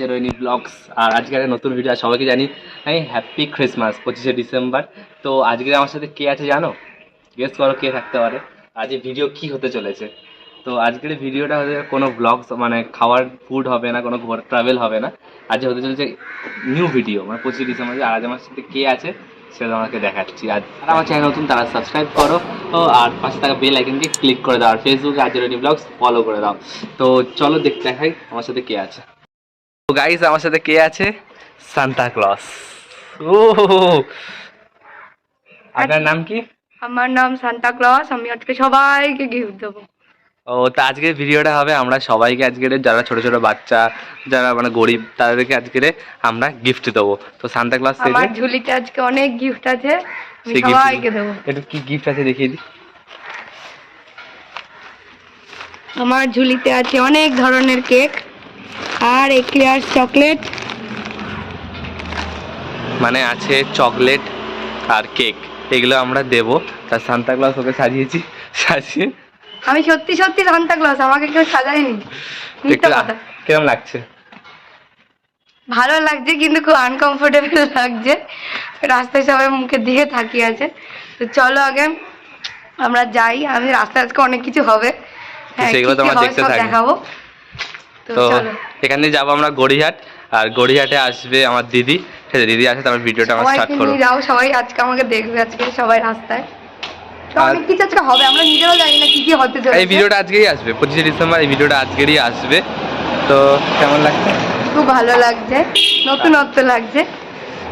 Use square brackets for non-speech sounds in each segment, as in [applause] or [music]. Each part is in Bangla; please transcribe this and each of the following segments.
আছে রোহিনী ব্লগস আর আজকে একটা নতুন ভিডিও সবাইকে জানি আমি হ্যাপি ক্রিসমাস পঁচিশে ডিসেম্বর তো আজকে আমার সাথে কে আছে জানো? গেস করো কে থাকতে পারে। আজকে ভিডিও কি হতে চলেছে। তো আজকের ভিডিওটা হচ্ছে কোনো ব্লগস মানে খাওয়ার ফুড হবে না, কোনো ঘর ট্রাভেল হবে না। আজকে হতে চলেছে নিউ ভিডিও মানে পঁচিশে ডিসেম্বর আজ আমার সাথে কে আছে, সেটা আমাকে দেখাচ্ছি। আর যারা আমার চ্যানেল নতুন, তারা সাবস্ক্রাইব করো। আর পাশে থাকা বেল আইকনকে ক্লিক করে দাও। আর ফেসবুকে আজ ব্লগস ফলো করে দাও। তো চলো দেখতে দেখাই আমার সাথে কে আছে। গাইস আমার সাথে কে আছে? সান্তা ক্লস ও আপনার নাম কি? আমার নাম সান্তা ক্লস আমি আজকে সবাইকে গিফট দেবো। ও তা আজকের ভিডিওটা হবে আমরা সবাইকে আজকের যারা ছোট ছোট বাচ্চা যারা মানে গরিব তাদেরকে আজকের আমরা গিফট দেবো। তো সান্তা ক্লস আমার ঝুলিতে আজকে অনেক গিফট আছে আমি সবাইকে দেবো। একটু কি গিফট আছে দেখিয়ে দিই। আমার ঝুলিতে আছে অনেক ধরনের কেক আর এক্লিয়ার চকলেট মানে আছে চকলেট আর কেক এগুলো আমরা দেবো। তা সান্তা ক্লস ওকে সাজিয়েছি। সাজিয়ে। আমি সত্যি সত্যি সান্তা ক্লস আমাকে কেউ সাজায়নি। কিরম লাগছে? ভালো লাগছে কিন্তু খুব আনকমফোর্টেবল লাগছে। রাস্তায় সবাই মুখে দিকে তাকিয়ে আছে। তো চলো আগে আমরা যাই। আমি রাস্তায় আজকে অনেক কিছু হবে। হ্যাঁ, সেগুলো দেখতে দেখাবো। তো এখান থেকে যাব আমরা গড়িহাট আর গড়িহাটে আসবে আমার দিদি। ঠিক আছে দিদি আসে তারপর ভিডিওটা আমরা স্টার্ট করব। যাও সবাই আজকে আমাকে দেখবে আজকে সবাই রাস্তায়। অনেক কিছু আজকে হবে আমরা নিজেরাও জানি না কি কি হতে এই চলেছে ভিডিওটা আজকেই আসবে পঁচিশে ডিসেম্বর এই ভিডিওটা আজকেরই আসবে। তো কেমন লাগছে? খুব ভালো লাগছে নতুনত্ব লাগছে।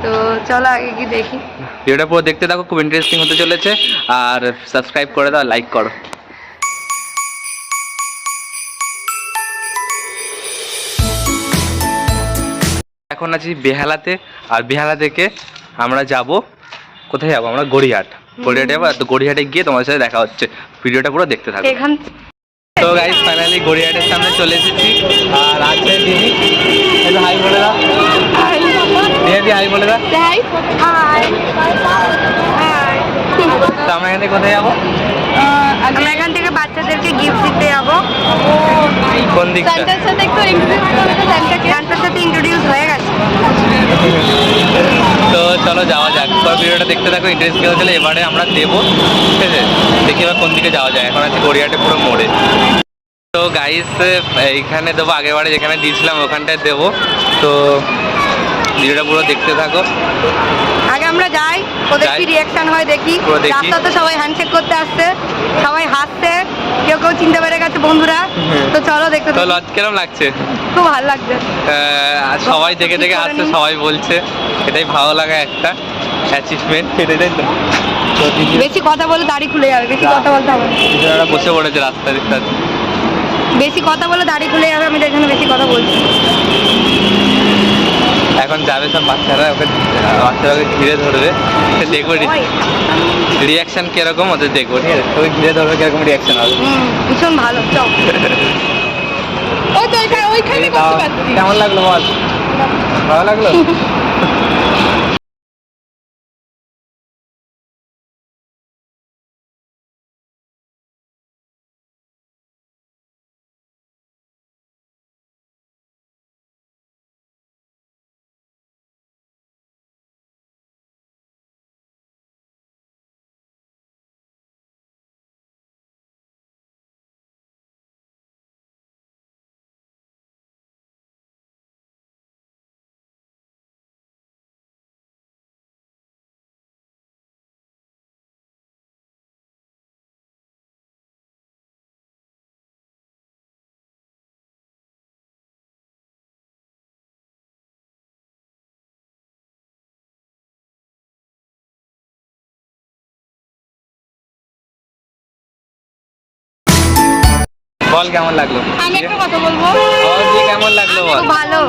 তো চলো আগে কি দেখি। ভিডিওটা পুরো দেখতে থাকো খুব ইন্টারেস্টিং হতে চলেছে। আর সাবস্ক্রাইব করে দাও লাইক করো। এখন আছি বেহালাতে আর বেহালা থেকে আমরা যাব কোথায় যাব? আমরা গড়িয়াহাট। গড়িয়াহাটে যাব আর তো গড়িয়াহাটে গিয়ে তোমার সাথে দেখা হচ্ছে। ভিডিওটা পুরো দেখতে থাকো। এখান তো গাইস ফাইনালি গড়িয়াহাটের সামনে চলে এসেছি। আর আছে দিদি একটু হাই বলে দাও। দিদি হাই বলে দাও। তো আমরা এখান থেকে কোথায় যাব? আমরা এখান থেকে বাচ্চাদেরকে গিফট দিতে যাব। কোন দিকটা সান্তার সাথে একটু সান্তার সাথে ইন্ট্রোডিউস হয়ে গেছে তো চলো যাওয়া যাক। তো ভিডিওটা দেখতে থাকো ইন্টারেস্ট কেউ চলে এবারে আমরা দেবো। ঠিক আছে? দেখি এবার কোন দিকে যাওয়া যায়। এখন আছে গড়িয়াটে পুরো মোড়ে। তো গাইস এইখানে দেবো আগেরবারে যেখানে দিয়েছিলাম, ওখানটায় দেবো। তো ভিডিওটা পুরো দেখতে থাকো। আগে আমরা যাই ওদের কি। রিয়াকশন হয় দেখি। রাস্তাতে সবাই হ্যান্ডশেক করতে আসছে সবাই হাসছে কেউ কেউ চিনতে পেরে গেছে বন্ধুরা। তো চলো দেখতে। লজ কিরম লাগছে? খুব ভালো লাগছে। সবাই দেখে দেখে আসছে সবাই বলছে। এটাই ভালো লাগা একটা অ্যাচিভমেন্ট এটাই তাই তো। বেশি কথা বলে দাড়ি খুলে যাবে বেশি কথা বলতে হবে। বসে পড়েছে রাস্তার সাথে বেশি কথা বলে দাড়ি খুলে যাবে আমি তো এখানে বেশি কথা বলছি। এখন যাবে সব বাচ্চারা ওকে বাচ্চারা ওকে ঘিরে ধরবে সে দেখব রিয়াকশন কীরকম ওদের দেখব ঠিক আছে? তোকে ঘিরে ধরবে কীরকম রিয়াকশন হবে? ভীষণ ভালো চল। তাও কেমন লাগল বল? ভালো লাগল? [laughs] বল কেমন লাগল? আমি একটা কথা বলব? বল কেমন লাগল বল? ভালো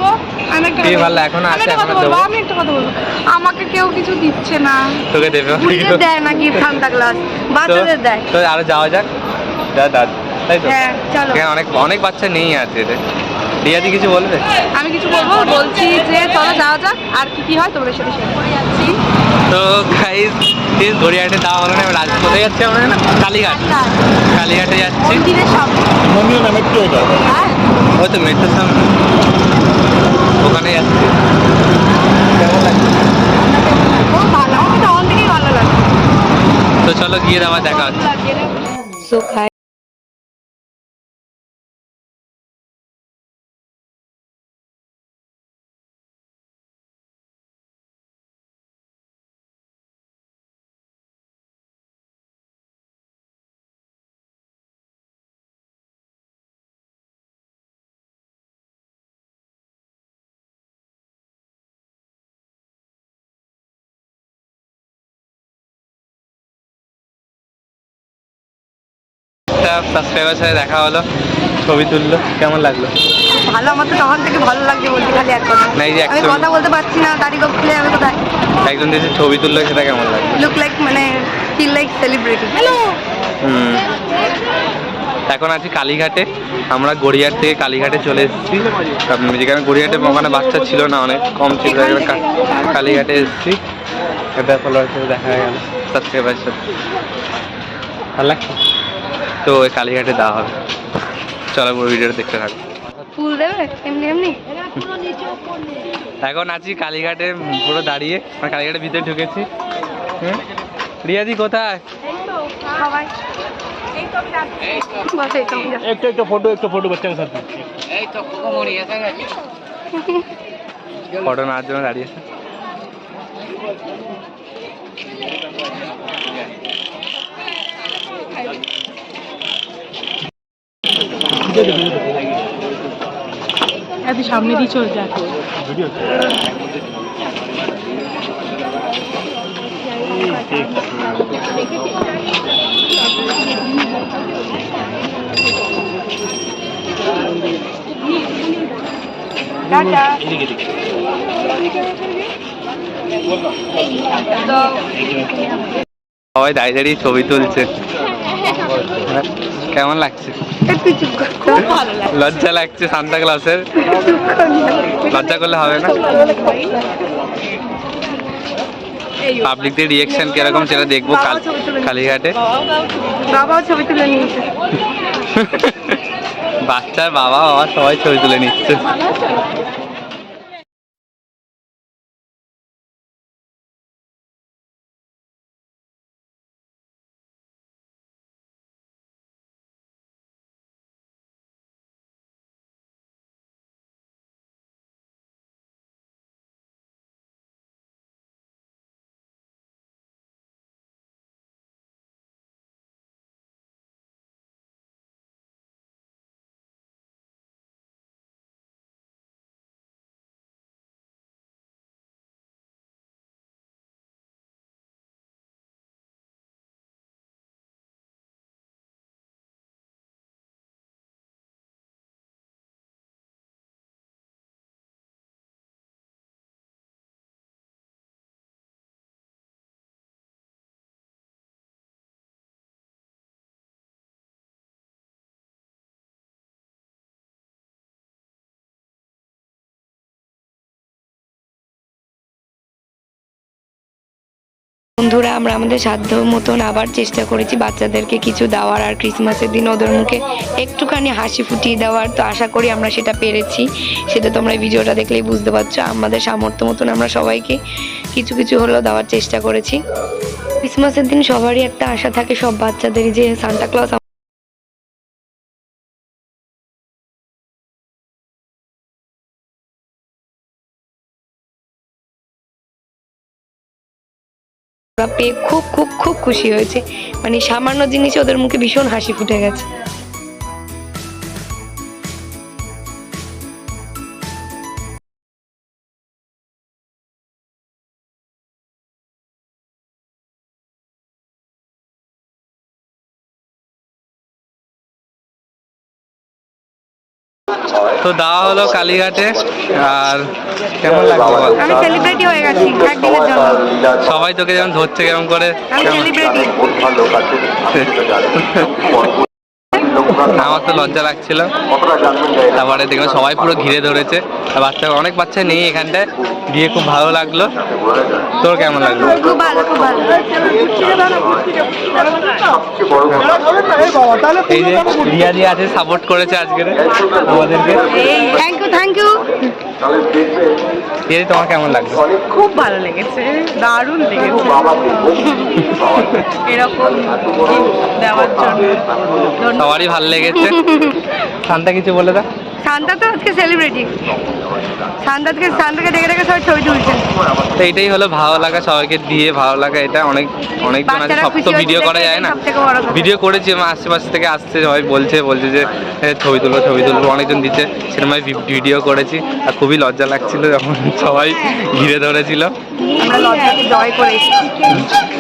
আমি একটা কথা ভালো বলব। আমি আছে কথা বলব দেবো। আমি একটা কথা বলব। আমাকে কেউ কিছু দিচ্ছে না। তোকে দেবে দেয় না গিফট সান্তা ক্লাস বাচ্চাদের দেয়। তো আরও যাওয়া যাক। যা দাদ তাই তো? হ্যাঁ চলো। অনেক অনেক বাচ্চা নেই আছে রিয়াদি কিছু বলবে? আমি কিছু বলব? বলছি যে চলো যাওয়া যাক আর কি কি হয় তোমাদের সাথে শেয়ার করে যাচ্ছি। তো গাইজ প্লিজ গড়িয়াহাটে যাওয়া হলো না এবার কোথায় যাচ্ছি আমরা না কালীঘাট। কালীঘাটে। যাচ্ছি। মন্দিরের সামনে। মন্দির না মেট্রো এটা। হ্যাঁ। ওই তো মেট্রোর সামনে। ওখানে যাচ্ছি। তো চলো গিয়ে আবার দেখা হচ্ছে। সো একটা সাবস্ক্রাইবার সাথে দেখা হলো ছবি তুললো কেমন লাগল? ভালো আমার তো তখন থেকে ভালো লাগছে বলতে খালি এক কথা। না, এই যে আমি কথা বলতে পারছি না দাড়ি গোপ খুলে আমি কোথায়? একজন দেশে ছবি তুললো সেটা কেমন লাগল? লুক লাইক মানে ফিল লাইক সেলিব্রিটি হ্যালো হুম। এখন আছি কালীঘাটে আমরা গড়িয়ার থেকে কালীঘাটে চলে এসেছি। যেখানে গড়িয়াটে ওখানে বাচ্চা ছিল না অনেক কম ছিল কালীঘাটে এসেছি। এটা ফলোয়ার দেখা গেল। সাবস্ক্রাইবার সাথে ভালো লাগছে? তো ওই কালীঘাটে দেওয়া হবে। চলো পুরো ভিডিওটা দেখতে থাকো। ফুল দেবে? এমনি এমনি? এখন আছি কালীঘাটে পুরো দাঁড়িয়ে। মানে কালীঘাটের ভিতরে ঢুকেছি। রিয়াদি কোথায়? একটু একটু ফটো একটু ফটো ফটো নেওয়ার জন্য দাঁড়িয়েছে এত সামনে দিয়ে চলে যাক। সবাই দায় দাঁড়িয়ে ছবি তুলছে। কেমন লাগছে। ভালো লজ্জা লাগছে সান্তা ক্লাসের? লজ্জা করলে হবে না? পাবলিকদের রিয়েকশন কীরকম সেটা দেখব কাল- কালীঘাটে। বাবাও ছবি তুলে নিয়েছে। বাচ্চার বাবা বাবা সবাই ছবি তুলে নিচ্ছে। বন্ধুরা, আমরা আমাদের সাধ্য মতন আবার চেষ্টা করেছি বাচ্চাদেরকে কিছু দেওয়ার, আর ক্রিসমাসের দিন ওদের মুখে একটুখানি হাসি ফুটিয়ে দেওয়ার। তো আশা করি আমরা সেটা পেরেছি। সেটা তোমরা ভিডিওটা দেখলেই বুঝতে পারছ। আমাদের সামর্থ্য মতন আমরা সবাইকে কিছু কিছু হলেও দেওয়ার চেষ্টা করেছি। ক্রিসমাসের দিন সবারই একটা আশা থাকে, সব বাচ্চাদেরই যে সান্তা ক্লজ পেয়ে খুব খুব খুব খুশি হয়েছে। মানে সামান্য জিনিসে ওদের মুখে ভীষণ হাসি ফুটে গেছে। তো দেওয়া হলো কালীঘাটে আর কেমন লাগল বল? আমি সেলিব্রিটি হয়ে গেছি একদিনের জন্য। সবাই তোকে যেমন ধরছে কেমন করে? আমি সেলিব্রিটি [laughs] আমার তো লজ্জা লাগছিল। তারপরে দেখলাম সবাই পুরো ঘিরে ধরেছে। আর বাচ্চা অনেক বাচ্চা নেই এখানটায়। গিয়ে খুব ভালো লাগল। তোর কেমন লাগল? এই যে রিয়া রিয়া আছে সাপোর্ট করেছে আজকে। আমাদেরকে থ্যাংক ইউ থ্যাংক তোমার কেমন লাগছে খুব ভালো লেগেছে দারুণ লেগেছে। [laughs] এরকম দেওয়ার জন্য সবারই ভালো লেগেছে। শান্তা কিছু বলে দাও। শান্তা তো আজকে সেলিব্রিটি শান্তাকে শান্তাকে দেখে দেখে সবাই ছবি তুলছে। তো এটাই হলো ভালো লাগা সবাইকে দিয়ে ভালো লাগা এটা অনেক অনেকজন আছে সব তো ভিডিও করা যায় না। ভিডিও করেছি আমার আশেপাশে থেকে আসছে সবাই বলছে বলছে যে ছবি তুলবো ছবি তুলবো অনেকজন দিচ্ছে। সেরকম ভিডিও করেছি আর খুবই লজ্জা লাগছিল যখন সবাই ঘিরে ধরেছিল।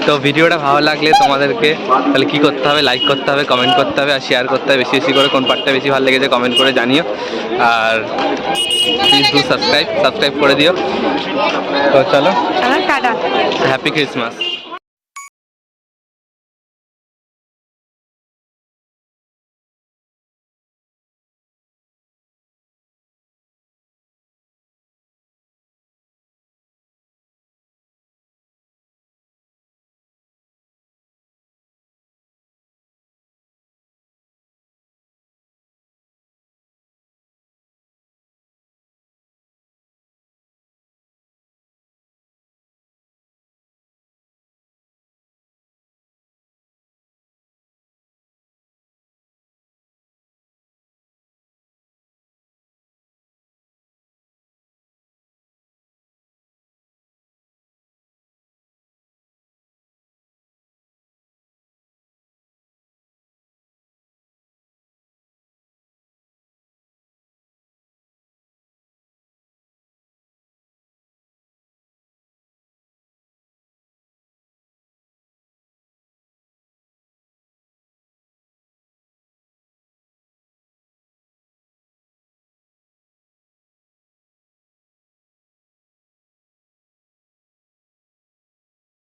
তো ভিডিওটা ভালো লাগলে তোমাদেরকে তাহলে কি করতে হবে? লাইক করতে হবে কমেন্ট করতে হবে আর শেয়ার করতে হবে বেশি বেশি করে কোন পার্টটা বেশি ভালো লেগেছে কমেন্ট করে জানিও। আর প্লিজ ডু সাবস্ক্রাইব সাবস্ক্রাইব করে দিও। তো চলো। Happy Christmas